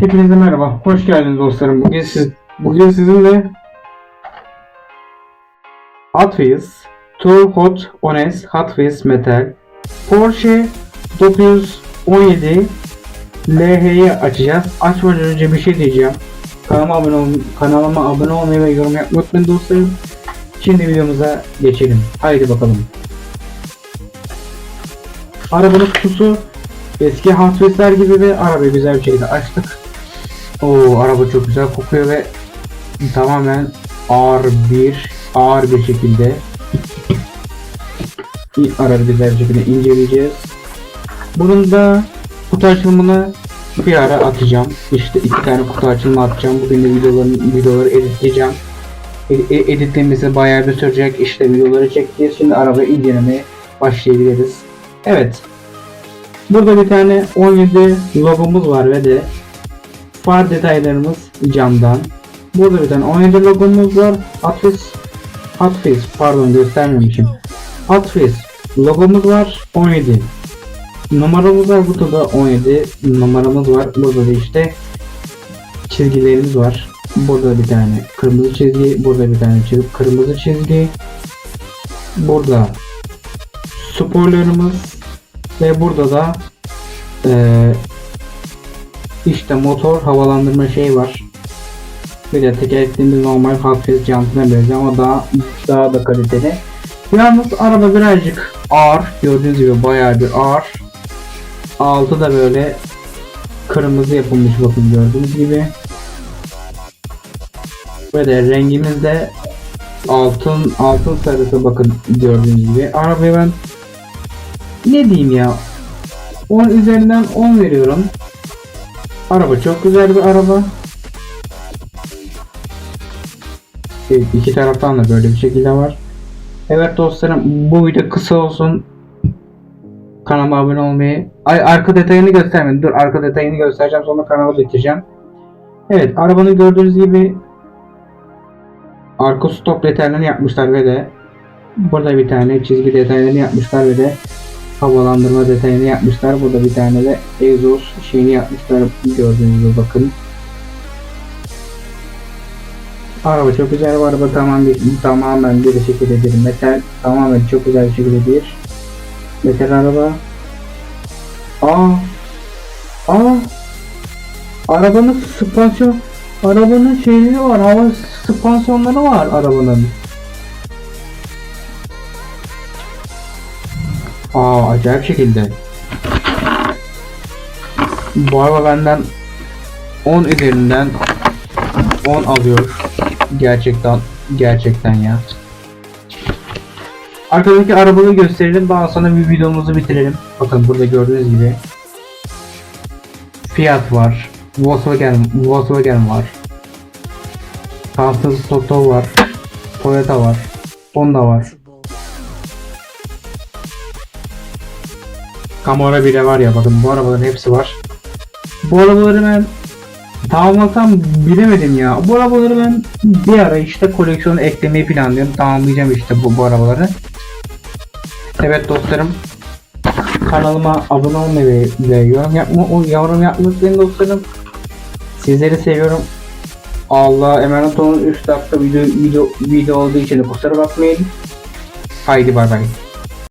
Hepinize merhaba. Hoş geldiniz dostlarım. Bugün siz bugün sizinle Hot Wheels Too Hot Honest Hot Metal Porsche 917 LH'yi açacağız. Açmadan önce bir şey diyeceğim. Kanalıma abone ol kanalıma abone olmayı ve yorum yapmayı unutmayın dostlarım. Şimdi videomuza geçelim. Haydi bakalım. Arabanın kutusu eski Hot gibi ve arabayı güzel bir şekilde açtık. Oo araba çok güzel kokuyor ve tamamen ağır bir ağır bir şekilde araba güzel bir şekilde inceleyeceğiz. Bunun da kutu açılımını bir ara atacağım. İşte iki tane kutu açılımı atacağım. Bugün de videoları, videoları editleyeceğim. E- e- editlemesi bayağı bir sürecek. İşte videoları çekeceğiz. Şimdi arabayı incelemeye başlayabiliriz. Evet. Burada bir tane 17 logomuz var ve de far detaylarımız camdan. Burada bir tane 17 logomuz var. Hotfix Hotfix pardon göstermemişim. Hotfix logomuz var 17. Numaramız var burada da 17 numaramız var. Burada da işte çizgilerimiz var. Burada bir tane kırmızı çizgi, burada bir tane çizgi, kırmızı çizgi. Burada spoilerımız ve burada da işte motor havalandırma şey var. Bir de tekerleklerimiz normal Wheels jantına benziyor ama daha daha da kaliteli. Yalnız araba birazcık ağır. Gördüğünüz gibi bayağı bir ağır. Altı da böyle kırmızı yapılmış bakın gördüğünüz gibi. Ve de rengimiz de altın altın sarısı bakın gördüğünüz gibi. Arabayı ben ne diyeyim ya 10 üzerinden 10 veriyorum. Araba çok güzel bir araba. Evet, iki taraftan da böyle bir şekilde var. Evet dostlarım bu video kısa olsun. Kanalıma abone olmayı. Ay arka detayını göstermedim. Dur arka detayını göstereceğim sonra kanalı bitireceğim. Evet arabanın gördüğünüz gibi arka stop detaylarını yapmışlar ve de burada bir tane çizgi detaylarını yapmışlar ve de havalandırma detayını yapmışlar. Burada bir tane de egzoz şeyini yapmışlar. Gördüğünüz bakın. Araba çok güzel bir araba tamam bir, tamamen bir şekilde bir metal tamamen çok güzel bir şekilde bir metal araba. Aa, aa, arabanın süspansiyon arabanın şeyleri var hava süspansiyonları var arabanın. Aa acayip şekilde. Bu araba benden 10 üzerinden 10 alıyor. Gerçekten gerçekten ya. Arkadaki arabayı gösterelim daha sonra bir videomuzu bitirelim. Bakın burada gördüğünüz gibi Fiat var. Volkswagen, Volkswagen var. Fransız Toto var. Toyota var. Honda var. Camaro bile var ya bakın bu arabaların hepsi var. Bu arabaları ben tamamlasam bilemedim ya. Bu arabaları ben bir ara işte koleksiyona eklemeyi planlıyorum. Tamamlayacağım işte bu, bu arabaları. Evet dostlarım. Kanalıma abone olmayı ve, yorum yapma, o yorum yapmayı dostlarım. Sizleri seviyorum. Allah'a emanet olun. 3 dakika video, video, video olduğu için de kusura bakmayın. Haydi bay bay.